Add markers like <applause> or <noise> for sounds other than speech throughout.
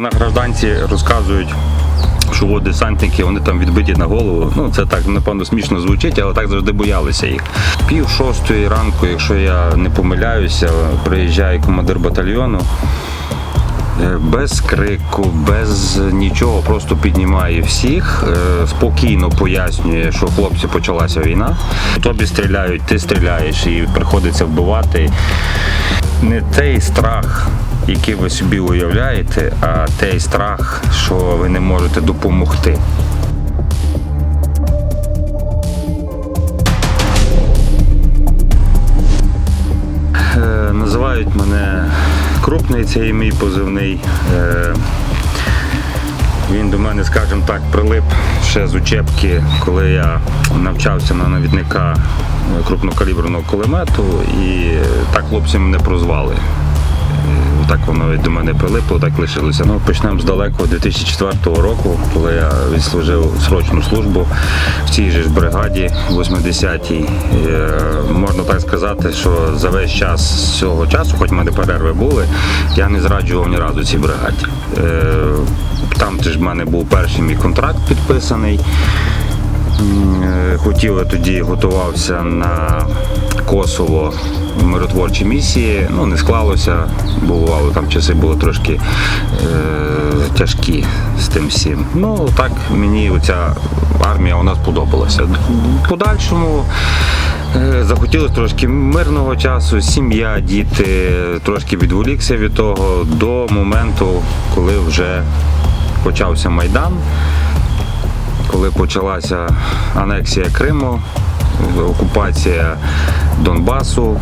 На гражданці розказують, що от десантники вони там відбиті на голову. Ну це так напевно смішно звучить, але так завжди боялися їх. Пів шостої ранку, якщо я не помиляюся, приїжджає командир батальйону. Е, Без крику, без нічого, просто піднімає всіх, е, спокійно пояснює, що хлопці почалася війна. Тобі стріляють, ти стріляєш і приходиться вбивати. Не той страх, який ви собі уявляєте, а той страх, що ви не можете допомогти. Е, Називають мене крупний, це і мій позивний. Е, Він до мене, скажімо так, прилип ще з учебки, коли я навчався на навідника крупнокаліберного кулемету, і так хлопці мене прозвали. Так воно до мене прилипло, так лишилося. Ну, почнемо з далекого 2004 року, коли я відслужив срочну службу в цій же ж бригаді 80-й. Е, Можна так сказати, що за весь час цього часу, хоч в мене перерви були, я не зраджував ні разу цій бригаді. Е, Там ж в мене був перший мій контракт підписаний. Е, Хотів я тоді готувався на Косово миротворчі місії. Ну не склалося, бувало там часи були трошки е, тяжкі з тим всім. Ну так мені оця армія вона сподобалася. В подальшому е, захотілося трошки мирного часу, сім'я, діти, трошки відволікся від того до моменту, коли вже почався майдан коли почалася анексія Криму, окупація Донбасу.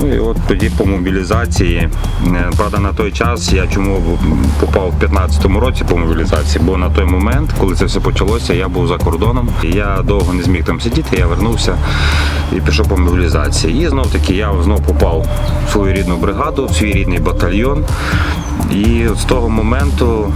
Ну і от тоді по мобілізації. Е, Правда, на той час я чому попав в 15-му році по мобілізації, бо на той момент, коли це все почалося, я був за кордоном. Я довго не зміг там сидіти, я вернувся і пішов по мобілізації. І знов таки я знов попав в свою рідну бригаду, в свій рідний батальйон. І з того моменту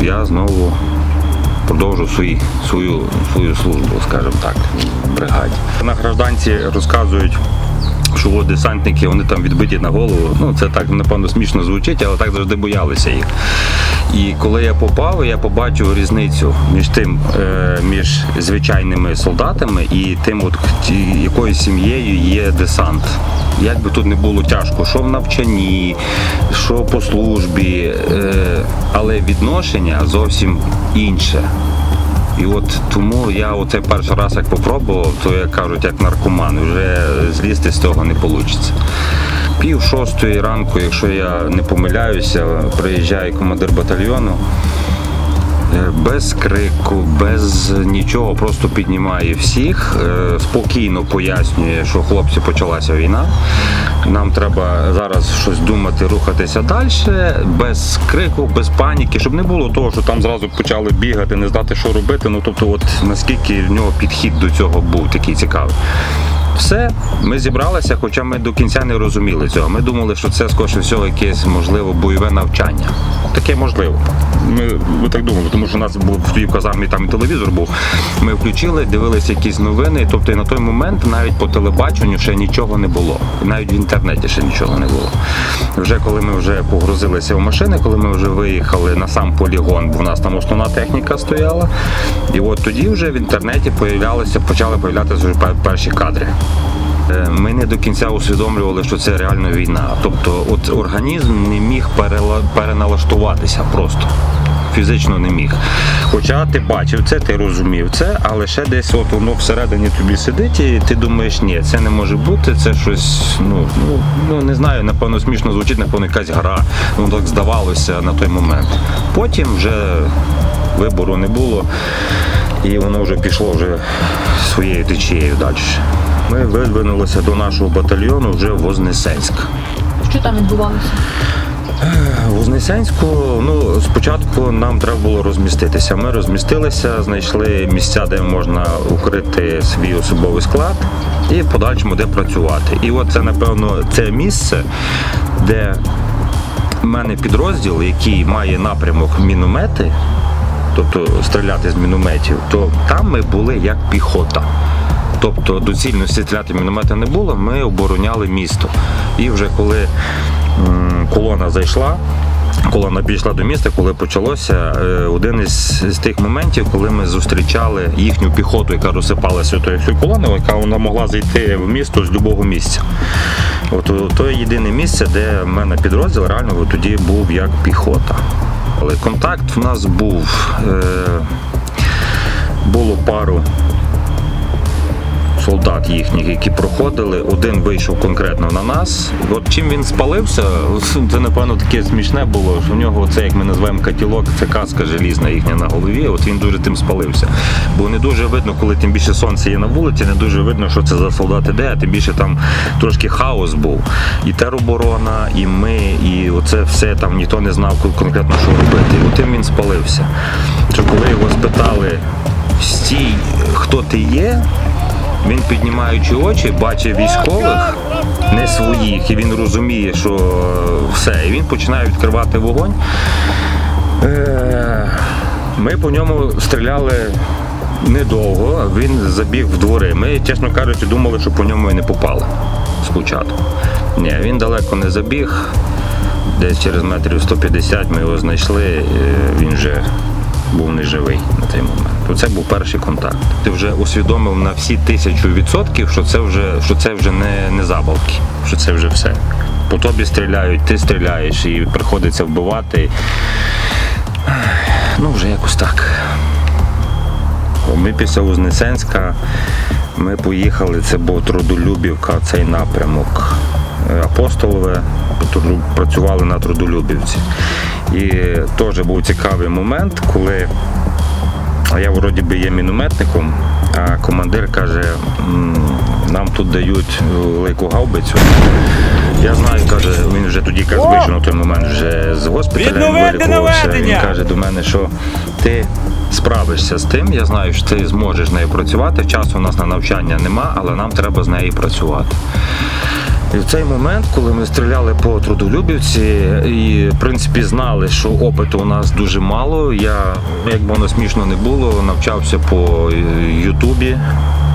я знову продовжу свої, свою, свою службу, скажімо так, в бригаді. На гражданці розказують. Що от десантники вони там відбиті на голову. Ну це так напевно смішно звучить, але так завжди боялися їх. І коли я попав, я побачив різницю між тим, е, між звичайними солдатами і тим, от якою сім'єю є десант. Як би тут не було тяжко, що в навчанні, що по службі, е, але відношення зовсім інше. І от тому я оце перший раз як попробував, то як кажуть, як наркоман, вже злізти з того не вийде. Пів шостої ранку, якщо я не помиляюся, приїжджає командир батальйону. Е, Без крику, без нічого, просто піднімає всіх, е, спокійно пояснює, що хлопці почалася війна. Нам треба зараз щось думати, рухатися далі, без крику, без паніки, щоб не було того, що там зразу почали бігати, не знати, що робити. Ну тобто, от наскільки в нього підхід до цього був такий цікавий. Все, ми зібралися, хоча ми до кінця не розуміли цього. Ми думали, що це скоріше всього якесь можливо бойове навчання. Таке можливо. Ми, ми так думали, тому що у нас був в казармі там і телевізор був. Ми включили, дивилися якісь новини. Тобто і на той момент навіть по телебаченню ще нічого не було. І навіть в інтернеті ще нічого не було. Вже коли ми вже погрузилися в машини, коли ми вже виїхали на сам полігон, бо в нас там основна техніка стояла. І от тоді вже в інтернеті почали появлятися вже перші кадри. Е, Ми не до кінця усвідомлювали, що це реально війна. Тобто, от організм не міг переналаштуватися просто. Фізично не міг. Хоча ти бачив це, ти розумів це, але ще десь от воно всередині тобі сидить, і ти думаєш, ні, це не може бути, це щось, ну, ну, ну не знаю, напевно, смішно звучить, напевно, якась гра. Ну так здавалося на той момент. Потім вже вибору не було, і воно вже пішло вже своєю течією далі. Ми видвинулися до нашого батальйону вже в Вознесенськ. Що там відбувалося? В Вознесенську, ну спочатку нам треба було розміститися. Ми розмістилися, знайшли місця, де можна укрити свій особовий склад і в подальшому де працювати. І от це, напевно, це місце, де в мене підрозділ, який має напрямок міномети, тобто стріляти з мінометів, то там ми були як піхота. Тобто доцільності стріляти міномета не було, ми обороняли місто. І вже коли колона зайшла, Колона пішла до міста, коли почалося е, один із, з тих моментів, коли ми зустрічали їхню піхоту, яка розсипалася тої колони, яка вона могла зайти в місто з будь-якого місця. От то єдине місце, де в мене підрозділ реально тоді був як піхота. Але контакт в нас був. Е, було пару солдат їхніх, які проходили. Один вийшов конкретно на нас. От чим він спалився, <laughs> це напевно таке смішне було. що в нього це, як ми називаємо катілок, це каска желізна їхня на голові. От він дуже тим спалився. Бо не дуже видно, коли тим більше сонце є на вулиці, не дуже видно, що це за солдат іде, а тим більше там трошки хаос був. І тероборона, і ми, і оце все там ніхто не знав конкретно, що робити. І от тим він спалився. Що коли його спитали, стій, хто ти є? Він піднімаючи очі, бачить військових, не своїх, і він розуміє, що все, і він починає відкривати вогонь. Е, Ми по ньому стріляли недовго, він забіг в двори. Ми, чесно кажучи, думали, що по ньому і не попали спочатку. Ні, він далеко не забіг. Десь через метрів 150 ми його знайшли, він вже був неживий на той момент. То це був перший контакт. Ти вже усвідомив на всі тисячу відсотків, що це вже, що це вже не, не забавки, що це вже все. По тобі стріляють, ти стріляєш і приходиться вбивати. Ну, вже якось так. Ми після Узнесенська ми поїхали, це був Трудолюбівка, цей напрямок. Е, Апостолове, працювали на Трудолюбівці. І теж був цікавий момент, коли я вроді би є мінометником, а командир каже, нам тут дають велику гаубицю. Я знаю, каже, він вже тоді каже, вийшов на той момент вже з госпіталя. вилікувався. Він каже до мене, що ти справишся з тим. Я знаю, що ти зможеш з нею працювати. Часу у нас на навчання нема, але нам треба з нею працювати. І в цей момент, коли ми стріляли по трудолюбівці, і в принципі знали, що опиту у нас дуже мало. Я, як би воно смішно не було, навчався по Ютубі,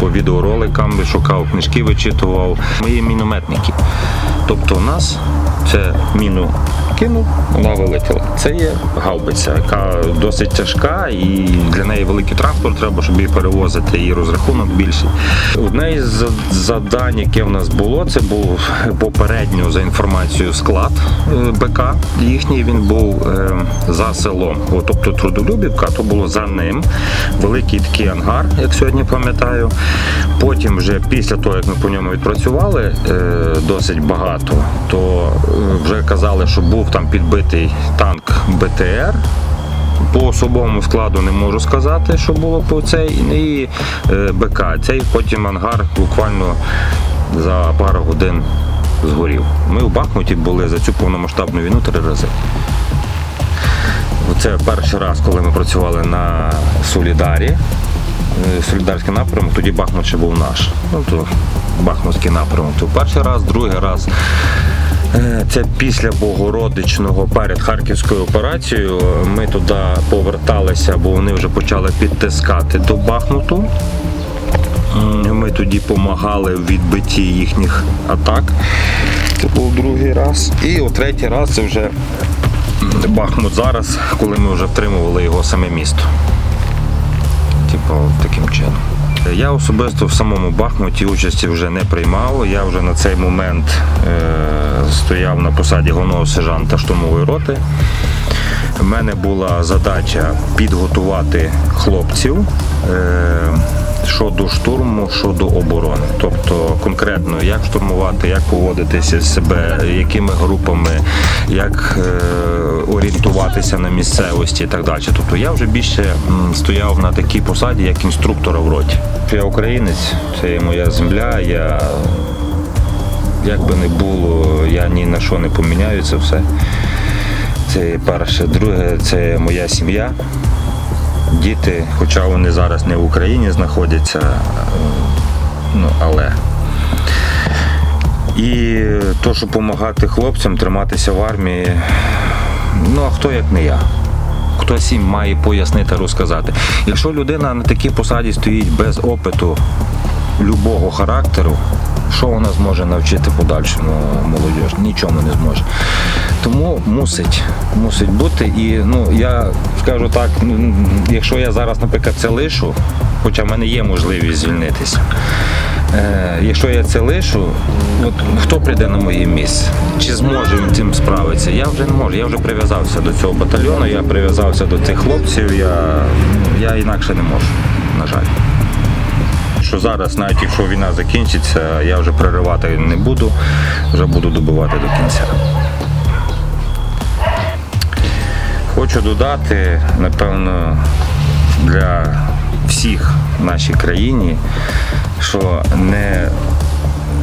по відеороликам, шукав книжки, вичитував. Ми є мінометники. Тобто у нас це міну кинув, вона вилетіла. Це є гаубиця, яка досить тяжка, і для неї великий транспорт треба, щоб її перевозити, і розрахунок більший. Одне із завдань, яке в нас було, це був попередньо за інформацією склад е, БК. Їхній він був е, за селом. О, тобто Трудолюбівка, то було за ним. Великий такий ангар, як сьогодні пам'ятаю. Потім, вже після того, як ми по ньому відпрацювали е, досить багато, то вже казали, що був там підбитий танк БТР. По особовому складу не можу сказати, що було по цей і е, БК. Цей потім ангар буквально за пару годин згорів. Ми в Бахмуті були за цю повномасштабну війну три рази. Це перший раз, коли ми працювали на Солідарі. е, Солідарський напрямок, тоді Бахмут ще був наш. Ну, то Бахмутський напрямок. То перший раз, другий раз. Е, Це після Богородичного перед Харківською операцією. Ми туди поверталися, бо вони вже почали підтискати до Бахмуту. Ми тоді допомагали в відбитті їхніх атак. Це був другий раз. І о третій раз це вже Бахмут зараз, коли ми вже втримували його саме місто. Типу, таким чином. Я особисто в самому Бахмуті участі вже не приймав. Я вже на цей момент е, стояв на посаді головного сержанта штурмової роти. У мене була задача підготувати хлопців е, щодо штурму, щодо оборони. Тобто конкретно як штурмувати, як поводитися з себе, якими групами, як е, орієнтуватися на місцевості і так далі. Тобто я вже більше стояв на такій посаді, як інструктора в роті. Я українець, це є моя земля. Я як би не було, я ні на що не поміняю це все. Це перше. Друге, це моя сім'я. Діти, хоча вони зараз не в Україні знаходяться, ну але. І то, що допомагати хлопцям триматися в армії, ну а хто як не я? Хтось їм має пояснити, розказати. Якщо людина на такій посаді стоїть без опиту любого характеру, що вона зможе навчити подальшому молодіж? Нічому не зможе. Тому мусить, мусить бути. І ну я скажу так, якщо я зараз, наприклад, це лишу, хоча в мене є можливість звільнитися. Е, якщо я це лишу, от хто прийде на моє місце? Чи зможе він цим справитися? Я вже не можу. Я вже прив'язався до цього батальйону, я прив'язався до тих хлопців. Я, я інакше не можу, на жаль. Що зараз, навіть якщо війна закінчиться, я вже проривати не буду, вже буду добивати до кінця. Хочу додати, напевно, для всіх в нашій країні, що не,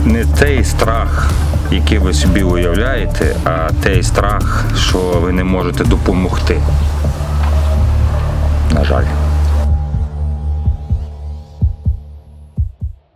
не той страх, який ви собі уявляєте, а той страх, що ви не можете допомогти. На жаль.